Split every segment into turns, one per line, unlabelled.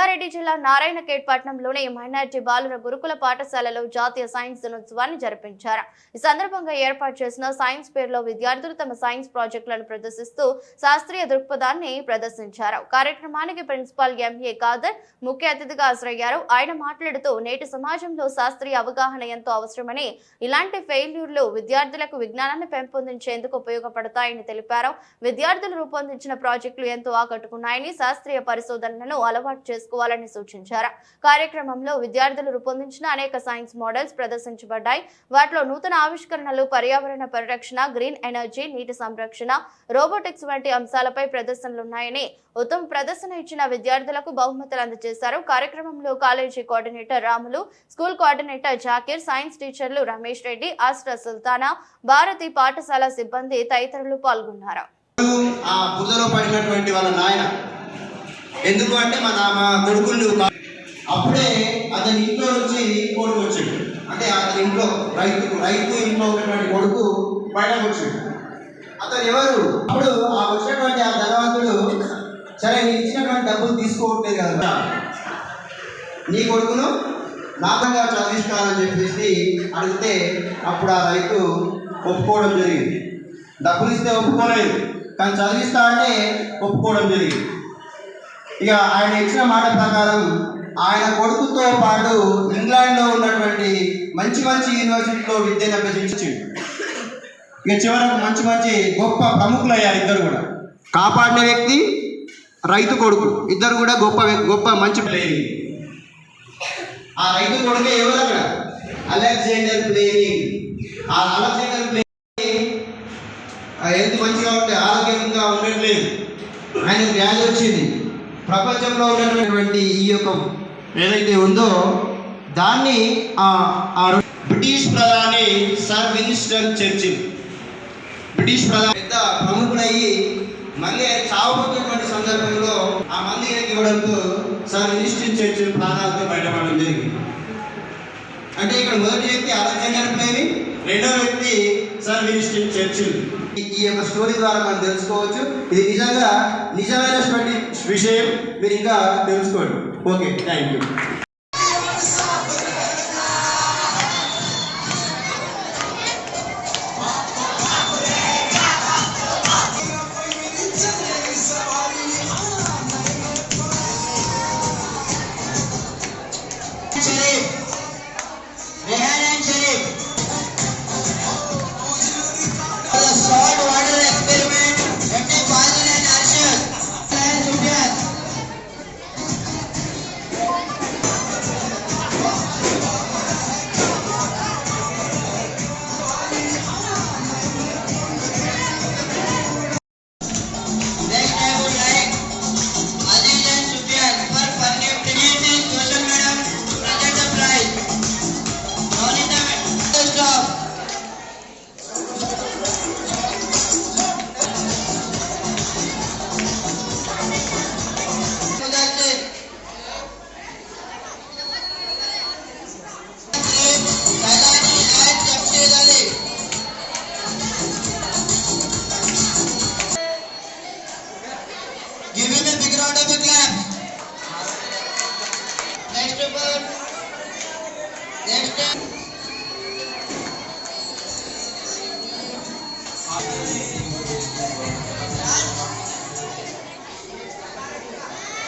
రంగారెడ్డి జిల్లా నారాయణఖేడ్ పట్టణంలోని మైనార్టీ బాలుర గురుకుల పాఠశాలలో జాతీయ సైన్స్ దినోత్సవాన్ని జరిపించారు. ఈ సందర్భంగా ఏర్పాటు చేసిన సైన్స్ పేరులో విద్యార్థులు తమ సైన్స్ ప్రాజెక్టులను ప్రదర్శిస్తూ శాస్త్రీయ దృక్పథాన్ని ప్రదర్శించారు. కార్యక్రమానికి ప్రిన్సిపాల్ ఎంఏ కాదర్ ముఖ్య అతిథిగా హాజరయ్యారు. ఆయన మాట్లాడుతూ నేటి సమాజంలో శాస్త్రీయ అవగాహన ఎంతో అవసరమని ఇలాంటి ఫెయిల్యూర్లు విద్యార్థులకు విజ్ఞానాన్ని పెంపొందించేందుకు ఉపయోగపడతాయని తెలిపారు. విద్యార్థులు రూపొందించిన ప్రాజెక్టులు ఎంతో ఆకట్టుకున్నాయని శాస్త్రీయ పరిశోధనలను అలవాటు చేసుకోవాలని సూచించారు. కార్యక్రమంలో విద్యార్థులు రూపొందించిన అనేక సైన్స్ మోడల్స్ ప్రదర్శించబడ్డాయి. వాటిలో నూతన ఆవిష్కరణలు పర్యావరణ పరిరక్షణ గ్రీన్ ఎనర్జీ నీటి సంరక్షణ రోబోటిక్స్ వంటి అంశాలపై ప్రదర్శనలున్నాయని ఉత్తమ ప్రదర్శన ఇచ్చిన విద్యార్థులకు బహుమతులు అందజేశారు. కార్యక్రమంలో college coordinator Ramulu school coordinator Zakir science టీచర్లు రమేష్ రెడ్డి ఆస్ట్రా సుల్తానా భారతి పాఠశాల సిబ్బంది తదితరులు పాల్గొన్నారు.
ఆ బురదలో పడినటువంటి వాళ్ళ నాయన ఎందుకు అంటే మన మా కొడుకులు అప్పుడే అతని ఇంట్లో నుంచి కొడుకు వచ్చాడు అంటే అతని ఇంట్లో రైతు రైతు ఇంట్లో ఉన్నటువంటి కొడుకు బయటకు వచ్చాడు. అతను ఎవరు? అప్పుడు ఆ వచ్చినటువంటి ఆ ధనవంతుడు సరే నీ ఇచ్చినటువంటి డబ్బులు తీసుకోవట్లేదు కదా. నీ కొడుకును నాతంగా చదివిస్తానని చెప్పేసి అడిగితే అప్పుడు ఆ రైతు ఒప్పుకోవడం జరిగింది. డబ్బులు ఇస్తే ఒప్పుకోలేదు. కానీ చదివిస్తా అంటే ఒప్పుకోవడం జరిగింది. ఇక ఆయన ఇచ్చిన మాట ప్రకారం ఆయన కొడుకుతో పాటు ఇంగ్లాండ్లో ఉన్నటువంటి మంచి మంచి యూనివర్సిటీలో విద్యను అభ్యసించిండు. ఇక చివరకు మంచి మంచి గొప్ప ప్రముఖులు అయ్యారు ఇద్దరు కూడా. కాపాడిన వ్యక్తి రైతు కొడుకు. ఇద్దరు కూడా గొప్ప గొప్ప మంచి ప్లేయింగ్ ఆ రైతు కొడుకు ఎవరు అక్కడ? అలెగ్జాండర్ ప్లేయింగ్ ఆ అలెగ్జాండర్ ప్లేయింగ్ హెల్త్ మంచిగా ఉంటే ఆరోగ్యంగా ఉండట్లేదు. ఆయన వ్యాధి వచ్చింది. ప్రపంచంలో ఉన్నటువంటి ఈ యొక్క ఏదైతే ఉందో దాన్ని ఆ ఆ బ్రిటిష్ ప్రధాని సర్ విన్స్టన్ చర్చిల్. బ్రిటిష్ ప్రధాని పెద్ద ప్రముఖులయ్యి మళ్ళీ ఆయన చావబోతున్నటువంటి సందర్భంలో ఆ మంది ఇవ్వడంతో సర్ విన్స్టన్ చర్చిల్ ప్రాణాలతో బయటపడడం జరిగింది. అంటే ఇక్కడ మొదటి వ్యక్తి అలెగ్జాండర్ ప్లేని రెండో వ్యక్తి సర్ విన్స్టన్ చర్చిల్. ఈ యొక్క స్టోరీ ద్వారా మనం తెలుసుకోవచ్చు. ఇది నిజంగా నిజమైనటువంటి విషయం మీరు ఇంకా తెలుసుకోండి. Okay thank you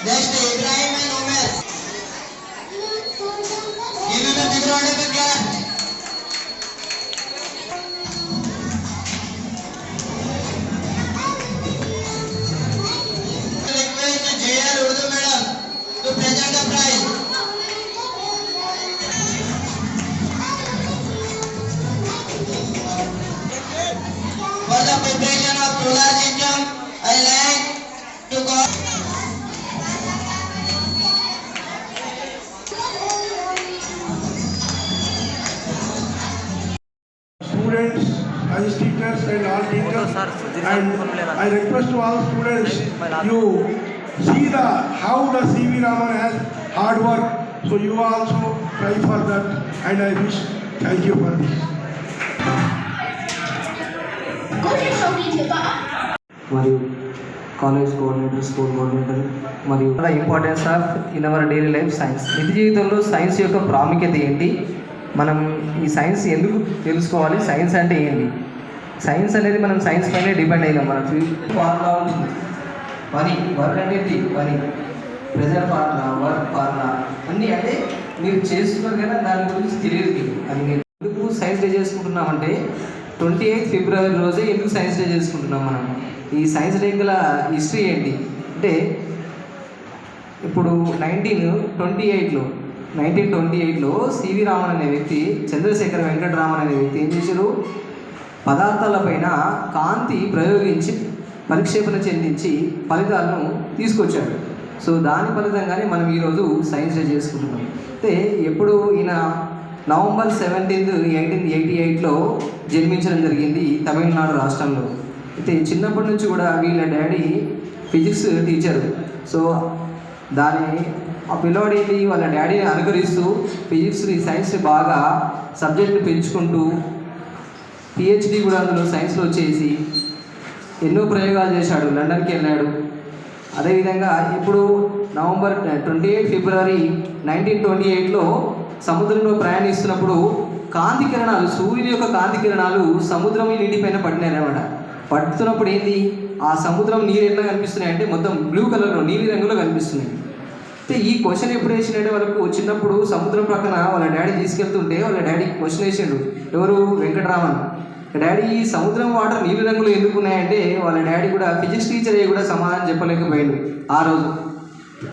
Next, Ibrahim and Umar.
And I request to all students, you see the, how the CV Raman has hard work. So you also try for that and I wish, thank you for this.
మరియు
college coordinator school coordinator మరియు the importance of in our daily life science నిజ జీవితంలో science యొక్క ప్రాముఖ్యత ఏంటి మనం ఈ science ఎందుకు తెలుసుకోవాలి సైన్స్ అంటే ఏంటి సైన్స్ అనేది మనం సైన్స్ పైనే డిపెండ్ అయినాం మన. ఫార్ములా ఉంటుంది. పని వర్క్ అంటే ఏంటి? పని ప్రెజర్ ఫార్ములా వర్క్ ఫార్ములా అన్నీ అంటే మీరు చేస్తున్నారు కదా దాని గురించి తెలియదు అది మీరు ఎందుకు సైన్స్ డే చేసుకుంటున్నామంటే ట్వంటీ ఎయిత్ ఫిబ్రవరి రోజే ఎందుకు సైన్స్ డే చేసుకుంటున్నాం మనం? ఈ సైన్స్ డే గల హిస్టరీ ఏంటి? అంటే ఇప్పుడు నైన్టీన్ ట్వంటీ ఎయిట్లో నైన్టీన్ ట్వంటీ ఎయిట్లో సివి రామన్ అనే వ్యక్తి చంద్రశేఖర్ వెంకటరామన్ అనే వ్యక్తి ఏం చేశారు? పదార్థాలపైన కాంతి ప్రయోగించి పరిక్షేపణ చెందించి ఫలితాలను తీసుకొచ్చాడు. సో దాని ఫలితంగానే మనం ఈరోజు సైన్స్ డే చేసుకుంటున్నాం. అయితే ఎప్పుడు ఈయన నవంబర్ సెవెంటీన్త్ ఎయిటీన్ ఎయిటీ ఎయిట్లో జన్మించడం జరిగింది తమిళనాడు రాష్ట్రంలో. అయితే చిన్నప్పటి నుంచి కూడా వీళ్ళ డాడీ ఫిజిక్స్ టీచర్. సో దాని ఆ పిల్లోడిని ఏంటి వాళ్ళ డాడీని అనుకరిస్తూ ఫిజిక్స్ని సైన్స్ని బాగా సబ్జెక్ట్ని పెంచుకుంటూ పిహెచ్డి కూడా అందులో సైన్స్లో చేసి ఎన్నో ప్రయోగాలు చేశాడు లండన్కి వెళ్ళాడు. అదేవిధంగా ఇప్పుడు నవంబర్ ట్వంటీ ఎయిట్ ఫిబ్రవరి నైన్టీన్ ట్వంటీ ఎయిట్లో సముద్రంలో ప్రయాణిస్తున్నప్పుడు కాంతి కిరణాలు సూర్యుని యొక్క కాంతి కిరణాలు సముద్రం నీటిపైన పడినాయి అనమాట పడుతున్నప్పుడు ఏంది? ఆ సముద్రం నీరు ఎట్లా కనిపిస్తున్నాయి అంటే మొత్తం బ్లూ కలర్లో నీలి రంగులో కనిపిస్తున్నాయి. అయితే ఈ క్వశ్చన్ ఎప్పుడు వేసిండే వాళ్ళకు చిన్నప్పుడు సముద్రం పక్కన వాళ్ళ డాడీ తీసుకెళ్తుంటే వాళ్ళ డాడీ క్వశ్చన్ వేసిండు. ఎవరు? వెంకటరామన్. డాడీ ఈ సముద్రం వాటర్ నీలి రంగులో ఎందుకు ఉన్నాయంటే వాళ్ళ డాడీ కూడా ఫిజిక్స్ టీచర్ అయ్యి కూడా సమాధానం చెప్పలేకపోయాడు ఆ రోజు.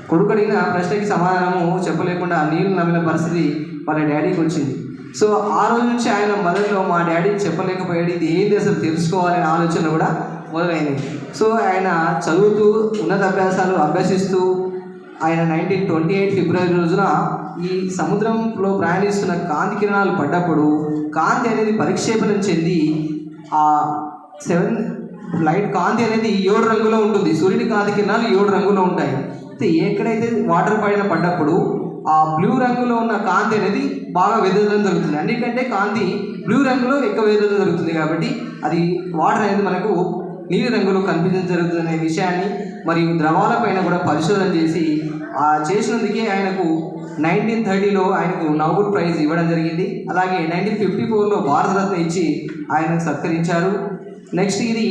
కొడుకు అడిగిన ప్రశ్నకి సమాధానము చెప్పలేకుండా నీళ్ళు నమ్మిన పరిస్థితి వాళ్ళ డాడీకి వచ్చింది. సో ఆ రోజు నుంచి ఆయన మొదట్లో మా డాడీ చెప్పలేకపోయాడు ఇది ఏంది అసలు తెలుసుకోవాలనే ఆలోచన కూడా మొదలైంది. సో ఆయన చదువుతూ ఉన్నత అభ్యాసాలు అభ్యసిస్తూ ఆయన నైన్టీన్ ట్వంటీ ఎయిట్ ఫిబ్రవరి రోజున ఈ సముద్రంలో ప్రయాణిస్తున్న కాంతి కిరణాలు పడ్డప్పుడు కాంతి అనేది పరిక్షేపణం చెంది ఆ సెవెన్ లైట్ కాంతి అనేది ఏడు రంగులో ఉంటుంది. సూర్యుని కాంతి కిరణాలు ఏడు రంగులో ఉంటాయి. అయితే ఎక్కడైతే వాటర్ పైన పడ్డప్పుడు ఆ బ్లూ రంగులో ఉన్న కాంతి అనేది బాగా వెదజల్లడం జరుగుతుంది. అన్నిటికంటే కాంతి బ్లూ రంగులో ఎక్కువ వెదజల్లడం జరుగుతుంది కాబట్టి అది వాటర్ అనేది మనకు నీలి రంగులో కనిపించడం జరుగుతుంది అనే విషయాన్ని మరియు ద్రవాలపైన కూడా పరిశోధన చేసి ఆ చేసినందుకే ఆయనకు నైన్టీన్ థర్టీలో ఆయనకు నోబెల్ ప్రైజ్ ఇవ్వడం జరిగింది. అలాగే నైన్టీన్ ఫిఫ్టీ ఫోర్లో భారతరత్న ఇచ్చి ఆయనకు సత్కరించారు. నెక్స్ట్ ఇది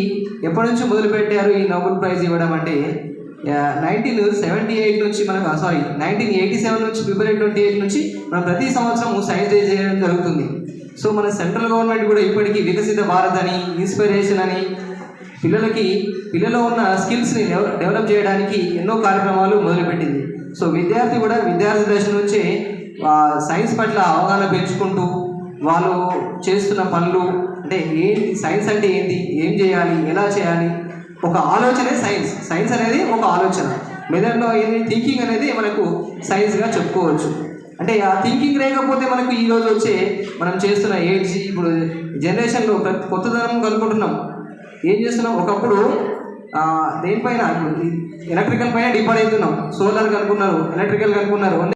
ఎప్పటి నుంచి మొదలుపెట్టారు ఈ నోబెల్ ప్రైజ్ ఇవ్వడం అంటే నైన్టీన్ సెవెంటీ ఎయిట్ నుంచి మనకు సారీ నైన్టీన్ ఎయిటీ సెవెన్ నుంచి ఫిబ్రవరి ట్వంటీ ఎయిట్ నుంచి మనం ప్రతి సంవత్సరం సైన్స్ డే చేయడం జరుగుతుంది. సో మన సెంట్రల్ గవర్నమెంట్ కూడా ఇప్పటికీ వికసిత భారత్ అని ఇన్స్పిరేషన్ అని పిల్లలకి పిల్లల్లో ఉన్న స్కిల్స్ని డెవలప్ చేయడానికి ఎన్నో కార్యక్రమాలు మొదలుపెట్టింది. సో విద్యార్థి కూడా విద్యార్థి దశ నుంచే సైన్స్ పట్ల అవగాహన పెంచుకుంటూ వాళ్ళు చేస్తున్న పనులు అంటే ఏంటి సైన్స్ అంటే ఏంటి ఏం చేయాలి ఎలా చేయాలి ఒక ఆలోచనే సైన్స్. సైన్స్ అనేది ఒక ఆలోచన. మెదడులో ఏంటి థింకింగ్ అనేది మనకు సైన్స్గా చెప్పుకోవచ్చు. అంటే ఆ థింకింగ్ లేకపోతే మనకు ఈ రోజు వచ్చే మనం చేస్తున్న ఏజ్ ఇప్పుడు జనరేషన్లో ప్రతి కొత్తదనం కనుక్కుంటున్నాం. ఏం చేస్తున్నాం ఒకప్పుడు ఆ, దేనిపైన? ఎలక్ట్రికల్ పైన డిపెండ్ అవుతున్నాం. సోలార్ కనుక్కున్నారు ఎలక్ట్రికల్ కనుక్కున్నారు